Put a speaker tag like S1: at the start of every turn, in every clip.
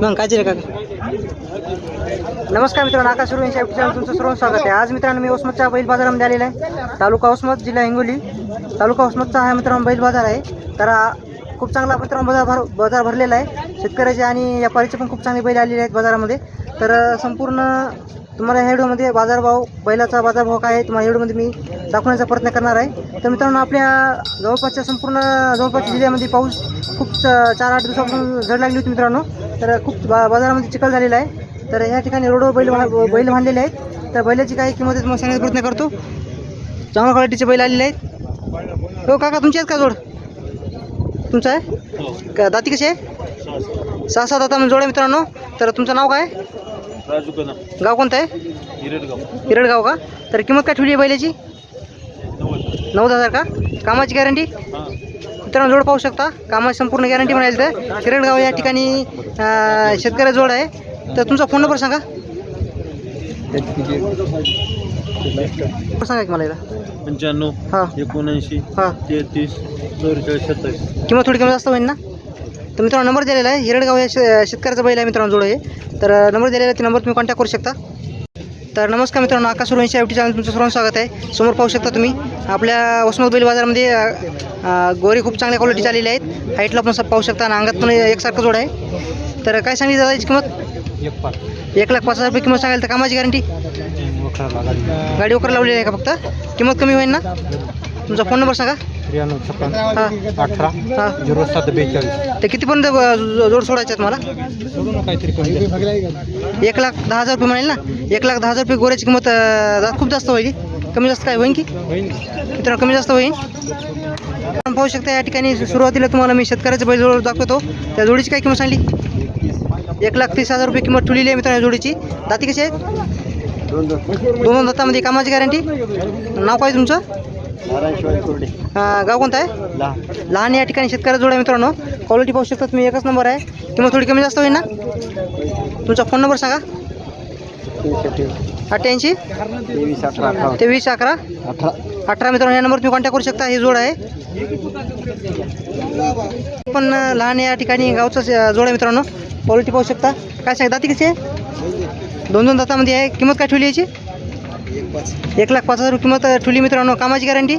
S1: मग काय रे काका? नमस्कार मित्रांनो आकाश सुरू यांच्या तुमचं सर्व स्वागत आहे. आज मित्रांनो मी ओसमतच्या बैल बाजारामध्ये आलेला आहे. तालुका ओसमत जिल्हा हिंगोली. तालुका ओसमतचा हा मित्रांनो बैल बाजार आहे. तर खूप चांगला मित्रांनो बाजार भर बाजार भरलेला आहे. शेतकऱ्याचे आणि व्यापारीचे पण खूप चांगले बैल आलेले आहेत बाजारामध्ये. तर संपूर्ण तुम्हाला ह्या व्हिडिओमध्ये बाजारभाव बैलाचा बाजारभाव काय आहे तुम्हाला व्हिडिओमध्ये मी दाखवण्याचा प्रयत्न करणार आहे. तर मित्रांनो आपल्या जवळपासच्या संपूर्ण जवळपासच्या जिल्ह्यामध्ये पाऊस खूप च- चार आठ दिवसापासून झड लागली होती मित्रांनो. तर खूप बा बाजारामध्ये चिखल झालेला आहे. तर या ठिकाणी रोडवर बैल बैल बांधलेले आहेत. तर बैलाची काही किंमत आहे तुम्हाला सांगण्याचा प्रयत्न करतो. चांगल्या क्वालिटीचे बैल आलेले आहेत. हो काका तुमचे आहेत का जोड? तुमचं आहे? का दाती कशी आहे? सहा सात आता जोड आहे मित्रांनो. तर तुमचं नाव काय?
S2: राजू कदम.
S1: गाव कोणतं आहे?
S2: हिरडगाव.
S1: हिरडगाव का? तर किंमत काय ठेवली आहे बैलाची?
S2: नव्वद.
S1: नव्वद हजार का? कामाची गॅरंटी?
S2: हां.
S1: मित्रांनो जोड पाहू शकता. कामाची संपूर्ण गॅरंटी म्हणाली तर. हिरडगाव या ठिकाणी शेतकऱ्या जोड आहे. तर तुमचा फोन नंबर सांगा. सांगा की मला एकदा.
S2: पंच्याण्णव
S1: हां.
S2: एकोणऐंशी
S1: हां.
S2: तेहतीस चौवेचाळीस सत्तावीस.
S1: किंमत थोडी कमी जास्त होईल ना? तर मित्रांनो नंबर दिलेला आहे. हिरडगाव या शे- शेतकऱ्याचा बैल आहे मित्रांनो जोड आहे. तर नंबर दिलेला ते नंबर तुम्ही कॉन्टॅक्ट करू शकता. तर नमस्कार मित्रांनो आकाश सुरवंशी यूट्यूब चॅनल तुमचं सर्वांचं स्वागत आहे. समोर पाहू शकता तुम्ही आपल्या वसमत बैल बाजारामध्ये गोरी खूप चांगल्या क्वालिटीचे आलेले आहेत. हाईटला पण सब पाहू शकता आणि अंगात पण एकसारखं जोड आहे. तर काय सांगितली दादा याची किंमत?
S2: एक
S1: लाख पाच हजार रुपये किंमत सांगाल तर कामाची गॅरंटी गाडी वगैरे लावलेली आहे का फक्त? किंमत कमी होईल ना? तुमचा फोन नंबर सांगा.
S2: त्र्याण्णव छप्पन
S1: हां.
S2: अठरा
S1: हां.
S2: झिरो सात बेचाळीस.
S1: तर कितीपर्यंत जोड सोडायचे आहेत मला?
S2: सोडू ना काहीतरी कमी
S1: एक लाख दहा हजार रुपये म्हणेल ना? एक लाख दहा हजार रुपये गोऱ्याची किंमत अं, जा- खूप जास्त होईल कमी जास्त काय होईल की?
S2: होईल
S1: मित्रांनो कमी जास्त होईल आपण पाहू शकता या ठिकाणी सुरुवातीला तुम्हाला मी शेतकऱ्याचे बैल जोड दाखवतो. त्या जोडीची काय किंमत सांगली? एक लाख तीस हजार रुपये किंमत ठेवलेली आहे मित्रांनो या जोडीची. दाती कशी आहेत?
S2: दोन दोन
S1: दातामध्ये कामाची गॅरंटी? नाव काय तुमचं? अं, गाव कोणतं आहे?
S2: लहान.
S1: या ठिकाणी शेतकऱ्या जोड आहे मित्रांनो. क्वालिटी पाहू शकता तुम्ही एकच नंबर आहे. किंमत थोडी कमी जास्त होईल ना? तुमचा फोन नंबर सांगा. अठ्ठ्याऐंशी?
S2: तेवीस
S1: अकरा?
S2: अठरा.
S1: अठरा मित्रांनो या नंबर तुम्ही कॉन्टॅक्ट करू शकता हे जोड आहे. पण लहान या ठिकाणी गावचं अं, जोड आहे मित्रांनो. क्वालिटी पाहू शकता. काय सांग दाती कशी आहे? दोन दोन दातामध्ये आहे. किंमत काय ठेवली याची? एक लाख पाच हजार रुपये किंमत अं, ठेवली मित्रांनो. कामाची गॅरंटी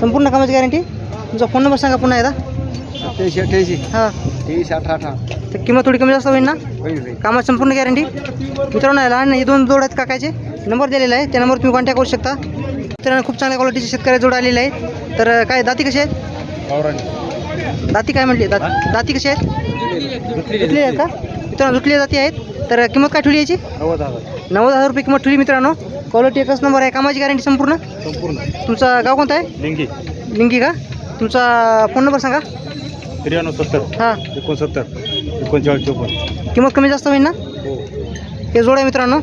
S1: संपूर्ण कामाची गॅरंटी तुमचा फोन नंबर सांगा पुन्हा एकदा.
S2: सत्याऐंशी अठ्ठ्याऐंशी.
S1: हां.
S2: तेवीस
S1: तर किंमत थोडी कमी जास्त होईल ना? कामाची संपूर्ण गॅरंटी मित्रांनो लहान हे दोन जोड आहेत काकाचे. नंबर दिलेला आहे. त्या नंबर तुम्ही कॉन्टॅक्ट करू शकता. मित्रांनो खूप चांगल्या क्वालिटीचे शेतकरी जोड आलेले आहेत. तर काय दाती कशी आहेत? दाती काय म्हटली दात दाती कशी आहेत? आहेत. का? मित्रांनो धुतली जाती आहेत. तर किंमत काय ठेवली याची?
S2: नव्वद हजार.
S1: नव्वद हजार रुपये किंमत ठेवली मित्रांनो. क्वालिटी एकच नंबर आहे कामाची गॅरंटी संपूर्ण?
S2: संपूर्ण.
S1: तुमचा गाव कोणता आहे?
S2: लिंगी.
S1: लिंगी का? तुमचा फोन नंबर सांगा.
S2: त्र्याण्णव सत्तर.
S1: हां.
S2: एकोणसत्तर. एकोणचाळीस चौपन्न.
S1: किंमत कमी जास्त होईल ना?
S2: हो.
S1: हे जोड आहे मित्रांनो.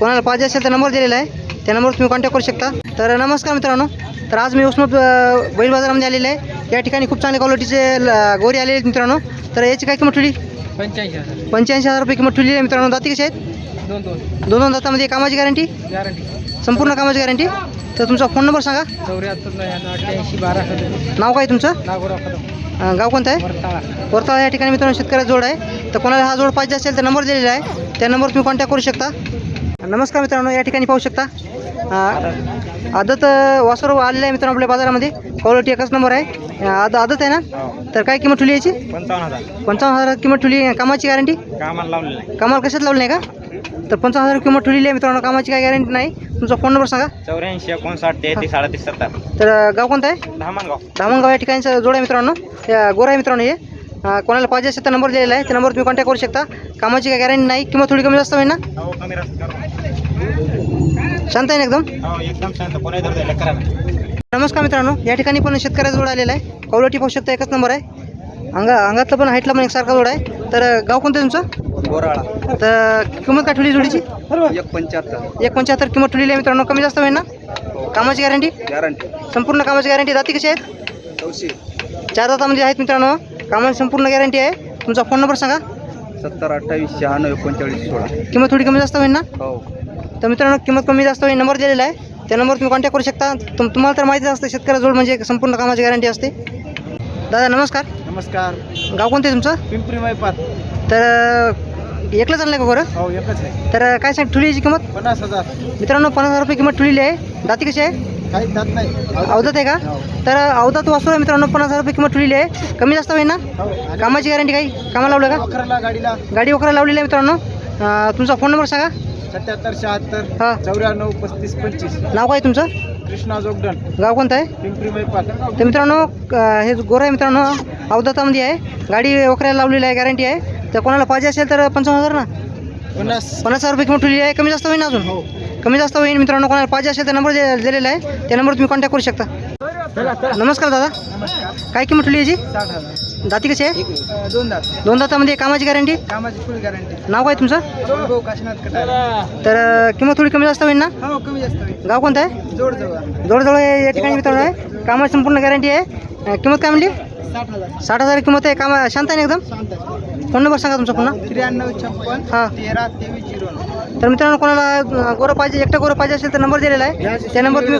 S1: कोणाला पाहिजे असेल तर नंबर दिलेला आहे. त्या नंबरवर तुम्ही कॉन्टॅक्ट करू शकता. तर नमस्कार मित्रांनो. तर आज मी उस्मत अ, बैल बाजारामध्ये आलेले आहे. या ठिकाणी खूप चांगल्या क्वालिटीचे ल- गोरी आलेले आहेत मित्रांनो. तर याची काय किंमत ठेवली?
S2: पंच्याऐंशी हजार.
S1: पंच्याऐंशी हजार रुपये किंमत ठेवली आहे मित्रांनो. दाती कशी आहेत?
S2: दोन दोन.
S1: दोन दोन दातामध्ये कामाची गॅरंटी?
S2: गॅरंटी.
S1: संपूर्ण कामाची गॅरंटी? तर तुमचा फोन नंबर सांगा.
S2: चौऱ्याहत्तर अठ्ठ्याऐंशी बारा
S1: नाव काय तुमचं?
S2: नागोराव कदम
S1: अ, गाव कोणतं आहे?
S2: वरताळा.
S1: वरताळा या ठिकाणी मित्रांनो शेतकऱ्याचा जोड आहे. तर कोणाला हा जोड पाहिजे असेल तर नंबर दिलेला आहे. त्या नंबरवर तुम्ही कॉन्टॅक्ट करू शकता. नमस्कार मित्रांनो या ठिकाणी पाहू शकता. अ, आदत वासर आलेलं आहे मित्रांनो आपल्या बाजारामध्ये. क्वालिटी एकच नंबर आहे. आद आदत आहे ना? तर काय किंमत ठेवली याची?
S2: पंचावन्न हजार.
S1: पंचावन्न हजार किंमत ठेवली कामाची गॅरंटी
S2: कामाला लावलेलं आहे.
S1: कामाला कशात लावली नाही का? तर पंचावन्न हजार किंमत ठेवलेली आहे मित्रांनो. कामाची काय गॅरंटी नाही. तुमचा फोन नंबर सांगा.
S2: चौऱ्याऐंशी एकोणसाठ तेहतीस साडेतीस सत्तर.
S1: तर गाव कोणतं आहे?
S2: धामणगाव.
S1: धामणगाव या ठिकाणचं जोड आहे मित्रांनो. या गोरा आहे मित्रांनो हे. कोणाला पाहिजे असेल तर नंबर दिलेला आहे. त्या नंबर तुम्ही कॉन्टॅक्ट करू शकता. कामाची काय गॅरंटी नाही. किंवा थोडी कमी जास्त होईल ना?
S2: हो
S1: शांत आहे ना एकदम?
S2: हो एकदम शांत. कोणी
S1: नमस्कार मित्रांनो या ठिकाणी पण शेतकऱ्याचा जोड आलेला आहे. क्वालिटी पाहू शकता एकच नंबर आहे. अंगा अंगातलं पण हाईटला पण एकसारखा जोड आहे. तर गाव कोणतं आहे तुमचं?
S2: गोराळा
S1: तर किंमत काय ठेवली जोडीची?
S2: एक पंच्याहत्तर.
S1: एक पंच्याहत्तर किंमत ठेवलेली आहे मित्रांनो. कमी जास्त होईल ना? कामाची गॅरंटी
S2: गॅरंटी
S1: संपूर्ण कामाची गॅरंटी जाती कशी आहेत?
S2: चौशे.
S1: चार दातामध्ये आहेत मित्रांनो. कामाची संपूर्ण गॅरंटी आहे. तुमचा फोन नंबर सांगा.
S2: सत्तर अठ्ठावीस शहाण्णव एकोणचाळीस सोळा.
S1: किंमत थोडी कमी जास्त होईल ना?
S2: हो.
S1: तर मित्रांनो किंमत कमी जास्त होईल नंबर दिलेला आहे. त्या नंबर तुम्ही कॉन्टॅक्ट करू शकता. तुम तुम्हाला तर माहितीच असते शेतकऱ्याजवळ म्हणजे संपूर्ण कामाची गॅरंटी असते. दादा नमस्कार.
S2: नमस्कार.
S1: गाव कोणते तुमचं?
S2: पिंपरी मैपात.
S1: तर अं, एकलंच आणलं का गोरं
S2: हो एकच आहे.
S1: तर काय सांग ठुलीची किंमत?
S2: पन्नास हजार.
S1: मित्रांनो पन्नास हजार रुपये किंमत ठुलेली आहे. दाती कशी आहे?
S2: काही जात नाही.
S1: अवधात आहे का? तर अवधात वासरू आहे मित्रांनो पन्नास हजार रुपये किंमत ठुलेली आहे. कमी जास्त होईल ना?
S2: हो
S1: कामाची गॅरंटी काही? कामाला लावलं का?
S2: गाडीला.
S1: गाडी वगैरे लावलेली आहे मित्रांनो. तुमचा फोन नंबर सांगा.
S2: सत्याहत्तर शहात्तर
S1: हां.
S2: चौऱ्याण्णव पस्तीस पंचवीस.
S1: नाव काय तुमचं?
S2: कृष्णा जोगदन
S1: गाव कोणतं आहे?
S2: पिंपरी
S1: तर मित्रांनो क- हे गोरं आहे मित्रांनो अवधातामध्ये आहे. गाडी वखऱ्याला लावलेली आहे गॅरंटी आहे. तर कोणाला पाहिजे असेल तर पंचावन्न हजार ना?
S2: पन्नास.
S1: पन्नास हजार रुपये किंमत ठेवलेली आहे. कमी जास्त होईल ना अजून?
S2: हो.
S1: कमी जास्त होईल मित्रांनो कोणाला पाहिजे असेल तर नंबर दे- दिलेला आहे. त्या नंबर तुम्ही कॉन्टॅक्ट करू शकता. नमस्कार दादा.
S2: नमस्कार.
S1: काय किंमत ठेवली याची?
S2: साठ हजार.
S1: दाती कशी आहे?
S2: दोन दात.
S1: दोन दातामध्ये कामाची गॅरंटी?
S2: कामाची फुल गॅरंटी.
S1: नाव काय तुमचं?
S2: वैभव काशीनाथ कटारे.
S1: तर अं, किंमत थोडी कमी जास्त होईल ना?
S2: हो कमी जास्त होईल.
S1: गाव कोणतं आहे?
S2: जोड जवळ
S1: जवळजवळ हे या ठिकाणी मित्रांनो आहे. कामाची संपूर्ण गॅरंटी आहे. अं, किंमत काय म्हणली?
S2: साठ हजार.
S1: साठ हजार किंमत आहे. कामा शांत आहे ना एकदम?
S2: शांत आहे.
S1: फोन नंबर सांगा तुमचा पुन्हा.
S2: त्र्याण्णव छप्पन
S1: हां.
S2: तेरा तेवीस झिरो
S1: तर मित्रांनो कोणाला गोरं पाहिजे एकटं गोरं पाहिजे असेल तर नंबर दिलेला आहे. त्या नंबर तुम्ही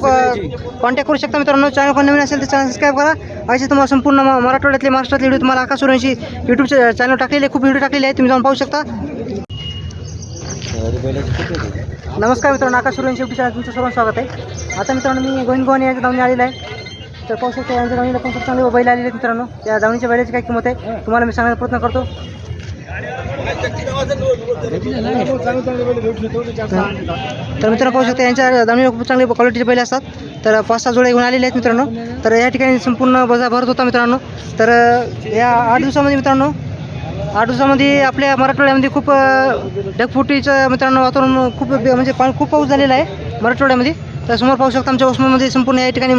S1: कॉन्टॅक्ट करू शकता मित्रांनो. चॅनल कोण नवीन असेल तर चॅनल सबस्क्राईब करा. असे तुम्हाला संपूर्ण मराठवाड्यातले महाराष्ट्रातले व्हिडिओ तुम्हाला आकाश सुरांशी यूट्यूब चॅनल टाकलेले खूप व्हिडिओ टाकलेले आहेत. तुम्ही जाऊन पाहू शकता. नमस्कार मित्रांनो आकाश सुरांशी यूट्यूब चॅनल तुमचं सर्वांचं स्वागत आहे. आता मित्रांनो मी गोविंद गोवानी यांच्या दावणी आलेला आहे. तर पाहू शकता यांच्या दावणीला पण खूप चांगले बैल आलेले मित्रांनो. त्या दावणीच्या बैलाची काय किंमत आहे? तुम्हाला मी सांगण्याचा प्रयत्न करतो. तर मित्रांनो पाहू शकता यांच्या दावणीला खूप चांगले क्वालिटीचे बैल असतात. तर पाच सहा जोड्या घेऊन आलेले आहेत मित्रांनो. तर या ठिकाणी संपूर्ण बाजार भरत होता मित्रांनो. तर या आठ दिवसामध्ये मित्रांनो आठ दिवसामध्ये आपल्या मराठवाड्यामध्ये खूप ढगफुटीचं मित्रांनो वातावरण खूप म्हणजे पा खूप पाऊस झालेला आहे मराठवाड्यामध्ये. तर समोर पाहू शकता आमच्या उस्मामध्ये संपूर्ण या ठिकाणी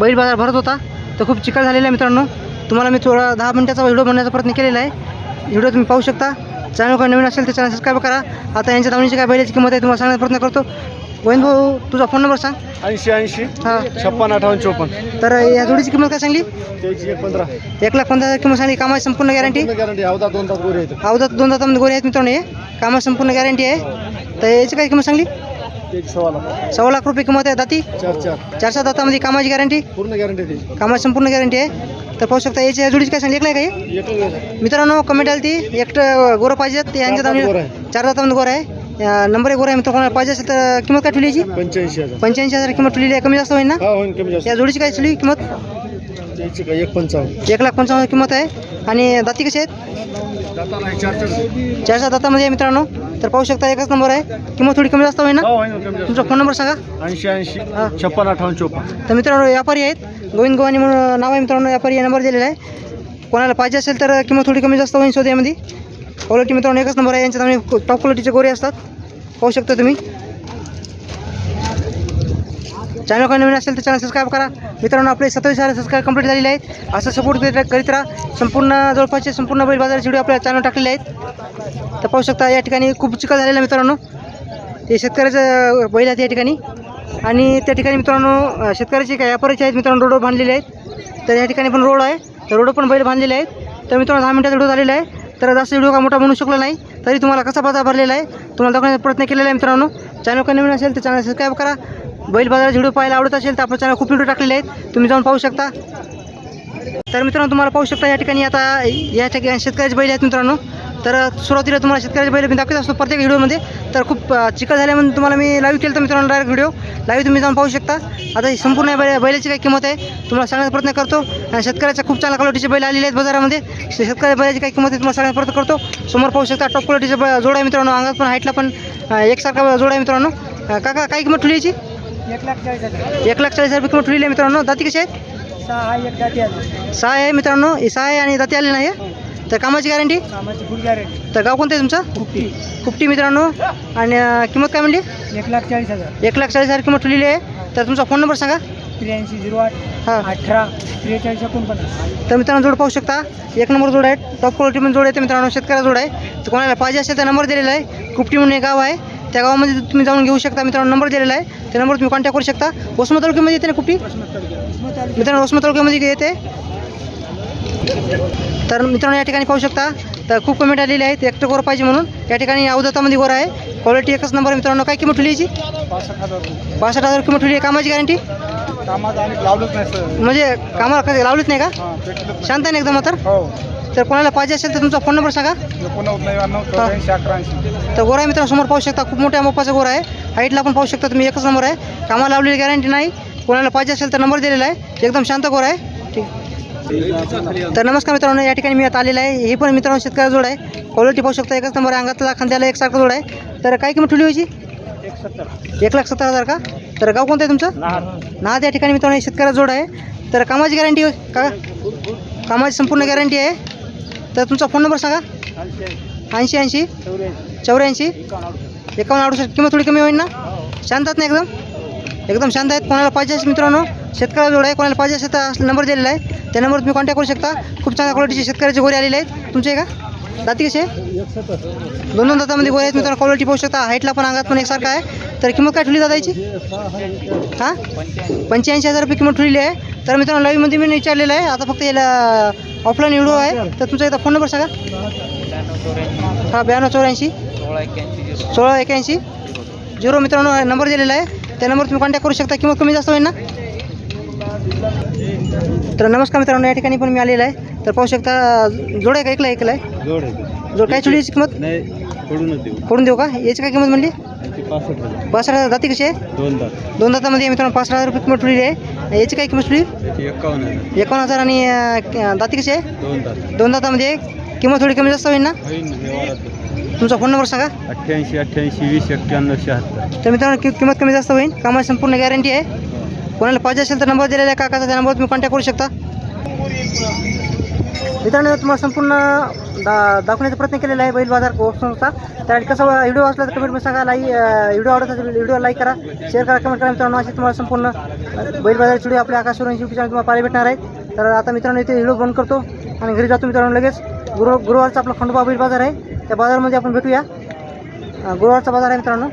S1: बैल बाजार भरत होता. तर खूप चिकट झालेला आहे मित्रांनो. तुम्हाला मी थोडा दहा मिनटाचा व्हिडिओ बनवण्याचा प्रयत्न केलेला आहे. व्हिडिओ तुम्ही पाहू शकता. चॅनल कोण नवीन असेल तर चॅनल सबस्क्राईब करा. आता यांच्या दावणीची काय बैलाची किंमत आहे तुम्हाला सांगण्याचा प्रयत्न करतो. गोविंद भाऊ तुझा फोन नंबर सांग.
S2: ऐंशी ऐंशी
S1: हां.
S2: छप्पन अठ्ठावन्न चोपन्न.
S1: तर या जोडीची किंमत काय सांगली?
S2: एक पंधरा.
S1: एक लाख पंधरा हजार किंमत सांगली. कामाची संपूर्ण गॅरंटी
S2: गॅरंटी अवधा दोन तास गोरे येतं
S1: अवधात दोन दातामध्ये गोरे आहेत मित्रांनो हे. कामाची संपूर्ण गॅरंटी आहे. तर याची काय किंमत सांगली?
S2: एक सव्वा लाख.
S1: सव्वा लाख रुपये किंमत आहे दाती?
S2: चार चार.
S1: चार सहा दातामध्ये कामाची गॅरंटी
S2: पूर्ण गॅरंटी त्याची.
S1: कामाची संपूर्ण गॅरंटी आहे. तर पाहू शकता याची या जोडीची काय नाही काही
S2: एक
S1: मित्रांनो कमेंट आली ती. एकटं गोरं पाहिजे ते यांच्या
S2: गोरं आहे.
S1: चार दातामध्ये गोरं आहे. नंबर एक गोरं आहे. मित्र कोणाला पाहिजे असेल तर किंमत काय ठेवली याची?
S2: पंच्याऐंशी हजार.
S1: पंच्याऐंशी हजार किंमत ठेवली आहे. कमी जास्त होईल ना?
S2: हा होईल. कमी जास्त.
S1: या जोडीची काय ठेवली किंमत?
S2: त्याची काय एक पंचावन्न.
S1: एक लाख पंचावन्न किंमत आहे. आणि दाती कशी आहेत?
S2: दाताला चार चार.
S1: चार सहा दातामध्ये आहे मित्रांनो. तर पाहू शकता एकच नंबर आहे. किंमत थोडी कमी जास्त होईल ना?
S2: हो
S1: तुमचा फोन नंबर सांगा.
S2: ऐंशी ऐंशी
S1: हां.
S2: छप्पन अठ्ठावन्न चोपन्न.
S1: तर मित्रांनो व्यापारी आहेत. गोविंद गोवानी म्हणून नाव आहे मित्रांनो व्यापारी या नंबर दिलेला आहे. कोणाला पाहिजे असेल तर किंमत थोडी कमी जास्त होईल शोध्यामध्ये क्वालिटी मित्रांनो एकच नंबर आहे. यांच्या त्यामुळे टॉप क्वालिटीचे गोरे असतात. पाहू शकता तुम्ही. चॅनल काही नवीन असेल तर चॅनल सबस्क्राईब करा. मित्रांनो आपले सत्तावीस हजार सबस्क्राईब कंप्लीट झालेले आहेत. असं सपोर्ट करीत राहा. संपूर्ण जवळपासचे संपूर्ण बैल बाजाराचे व्हिडिओ आपल्या चॅनल टाकलेले आहेत. तर पाहू शकता या ठिकाणी खूप चिखल झालेला आहे मित्रांनो. ते शेतकऱ्याचं बैल आहेत या ठिकाणी. आणि त्या ठिकाणी मित्रांनो शेतकऱ्याचे काय व्यापाऱ्याचे आहेत. मित्रांनो रोड बांधलेले आहेत. तर या ठिकाणी पण रोड आहे. तर रोड पण बैल बांधलेले आहेत. तर मित्रांनो दहा मिनटात व्हिडिओ झालेला आहे. तर जास्त व्हिडिओ का मोठा म्हणू शकलो नाही. तरी तुम्हाला कसा बाजार भरलेला आहे तुम्हाला दाखवण्याचा प्रयत्न केलेला आहे मित्रांनो. चॅनल काही नवीन असेल तर चॅनल सबस्क्राईब करा. बैल बाजाराचे व्हिडिओ पाहायला आवडत असेल तर आपल्या चॅनल खूप व्हिडिओ टाकलेले आहेत. तुम्ही जाऊन पाहू शकता. तर मित्रांनो तुम्हाला पाहू शकता या ठिकाणी आता या ठिकाणी शेतकऱ्याचे बैल आहेत मित्रांनो. तर सुरुवातीला तुम्हाला शेतकऱ्याचे बैल मी दाखवत असतो प्रत्येक व्हिडिओमध्ये. तर खूप चिकल चिखल झाल्यामुळे तुम्हाला मी लाईव्ह केलं तर मित्रांनो डायरेक्ट व्हिडिओ लाईव्ह तुम्ही जाऊन पाहू शकता. आता ही संपूर्ण बैल बैलाची काय किंमत आहे तुम्हाला सांगण्याचा प्रयत्न करतो. आणि शेतकऱ्याच्या खूप चांगल्या क्वालिटीचे बैल आलेले आहेत बाजारामध्ये. शेतकऱ्या बैलाची काय किंमत आहे तुम्हाला सांगण्याचा प्रयत्न करतो. समोर पाहू शकता टॉप क्वालिटीचे जोड आहे मित्रांनो. अंगात पण हाईटला पण एकसारखा जोड आहे मित्रांनो. काका काय किंमत ठेवली याची?
S2: एक लाख चाळीस हजार.
S1: एक लाख चाळीस हजार रुपये किंमत ठेवली आहे मित्रांनो. दाती कशी आहेत?
S2: सहा एक दाती आली
S1: सहा आहे मित्रांनो. हे सहा आहे आणि दाती आली नाही आहे. तर कामाची गॅरंटी
S2: कामाची फुल गॅरंटी
S1: तर गाव कोणतं आहे तुमचं? कुपटी. मित्रांनो. आणि अं, किंमत काय म्हणली?
S2: एक लाख चाळीस हजार.
S1: एक लाख चाळीस हजार किंमत ठेवलेली आहे. तर तुमचा फोन नंबर सांगा.
S2: त्र्याऐंशी झिरो आठ
S1: हां.
S2: अठरा त्रेचाळीस एकोणपन्नास.
S1: तर मित्रांनो जोड पाहू शकता. एक नंबर जोड आहे. टॉप क्वालिटी पण जोड आहे. ते मित्रांनो शेतकऱ्या जोड आहे. तर कोणाला पाहिजे असेल तर नंबर दिलेला आहे. कुपटी म्हणून एक गाव आहे. त्या गावामध्ये तुम्ही जाऊन घेऊ शकता. मित्रांनो नंबर दिलेला आहे. त्या नंबर तुम्ही कॉन्टॅक्ट करू शकता. वसमत तालुक्यामध्ये येते ना कुपटी मित्रांनो वसमत तालुक्यामध्ये येते. तर मित्रांनो या ठिकाणी पाहू शकता. तर खूप कमेंट आलेली आहेत. एकटं गोर पाहिजे म्हणून. या ठिकाणी अवधतामध्ये गोर आहे. क्वालिटी एकच नंबर आहे मित्रांनो. काय किंमत ठेवली याची?
S2: पासष्ट हजार
S1: किंमत ठेवली आहे. कामाची गॅरंटी
S2: नाही
S1: म्हणजे कामाला लावलीच नाही का? शांत आहे ना एकदम तर तर कोणाला पाहिजे असेल तर तुमचा फोन नंबर सांगा. तर गोरा आहे मित्रांनो समोर पाहू शकता खूप मोठ्या मोपाचा गोरा आहे. हाईटला पण पाहू शकता तुम्ही एकच नंबर आहे. कामाला लावलेली गॅरंटी नाही. कोणाला पाहिजे असेल तर नंबर दिलेला आहे. एकदम शांत गोरा आहे. ठीक. तर नमस्कार मित्रांनो या ठिकाणी मी आता आलेला आहे. हे पण मित्रांनो शेतकऱ्या जोड आहे. क्वालिटी पाहू शकता एकच नंबर आहे. अंगातला खांद्याला एकसारखा जोड आहे. तर काय किंमत ठेवली व्हायची
S2: एक
S1: एक लाख सत्तर हजार का? तर गाव कोणतं आहे तुमचं? नाद या ठिकाणी मित्रांनो शेतकऱ्या जोड आहे. तर कामाची गॅरंटी का? कामाची संपूर्ण गॅरंटी आहे. तर तुमचा फोन नंबर सांगा. ऐंशी ऐंशी.
S2: चौऱ्याऐंशी. एकावन्न
S1: अडुसष्ट. किंमत थोडी कमी होईल ना? शांत आहेत ना एकदम? एकदम शांत आहेत. कोणाला पाहिजे असेल मित्रांनो शेतकऱ्या जोड आहे. कोणाला पाहिजे असेल तर नंबर दिलेला आहे. त्या नंबरवर तुम्ही कॉन्टॅक्ट करू शकता. खूप चांगल्या क्वालिटीचे शेतकऱ्याचे गोरे आलेले आहेत. तुमचे आहे का? दाती कसे? दोन दोन दातामध्ये गोरे आहेत. मित्रांनो क्वालिटी पाहू शकता. हाईटला पण अंगात पण एकसारखा आहे. तर किंमत काय ठेवली दादाची? हां? पंच्याऐंशी हजार रुपये किंमत ठेवली आहे. तर मित्रांनो लाईव्हमध्ये मी विचारलेलं आहे. आता फक्त याला ऑफलाईन व्हिडिओ आहे. तर तुमचा एकदा फोन नंबर सांगा. हा ब्याण्णव चौऱ्याऐंशी.
S2: सोळा
S1: एक्याऐंशी झिरो मित्रांनो नंबर दिलेला आहे. त्या नंबर तुम्ही कॉन्टॅक्ट करू शकता किंमत कमी जास्त होईल ना. तर नमस्कार मित्रांनो या ठिकाणी पण मी आलेला आहे. तर पाहू शकता जोड आहे का एकला एकला आहे?
S2: जोड
S1: काय चुली याची किंमत फोडून देऊ का? याची काय किंमत म्हणली?
S2: पासष्ट हजार
S1: पाच हजार जाती कशी आहे
S2: दोन तास
S1: दोन दातामध्ये मित्रांनो पाच हजार रुपये किंमत ठेवली आहे. याची काय किंमत ठेवली
S2: एकावन्न हजार.
S1: एकावन्न हजार आणि अं, दाती कशी आहे
S2: दोन तास
S1: दोन दातामध्ये किंमत थोडी कमी जास्त होईल ना?
S2: होईल ना व्यवहारात
S1: तुमचा फोन नंबर सांगा.
S2: अठ्ठ्याऐंशी अठ्ठ्याऐंशी वीस एक्क्याण्णव शहात्तर.
S1: तर मित्रांनो कि किंमत कमी जास्त होईल. कामाची संपूर्ण गॅरंटी आहे. कोणाला पाहिजे असेल तर नंबर दिलेला आहे काकाचा त्या नंबरवर तुम्ही कॉन्टॅक्ट करू शकता. मित्रांनो तुम्हाला संपूर्ण दा दाखवण्याचा प्रयत्न केलेला आहे बैल बाजार कोर्सचा त्यासाठी कसं व्हिडिओ असला तर कमेंटमध्ये सांगा. लाईक व्हिडिओ आवडत असेल व्हिडिओ लाईक करा. शेअर करा कमेंट करा मित्रांनो. असे तुम्हाला संपूर्ण बैल बाजार व्हिडिओ आपल्या आकाशवरून यूट्यूब चॅनल तुम्हाला पाहायला भेटणार आहे. तर आता मित्रांनो इथे व्हिडिओ बंद करतो आणि घरी जातो मित्रांनो लगेच. गुरु गुरुवारचा आपला खंडोबा बैल बाजार आहे. त्या बाजारामध्ये आपण भेटूया. गुरुवारचा बाजार आहे मित्रांनो.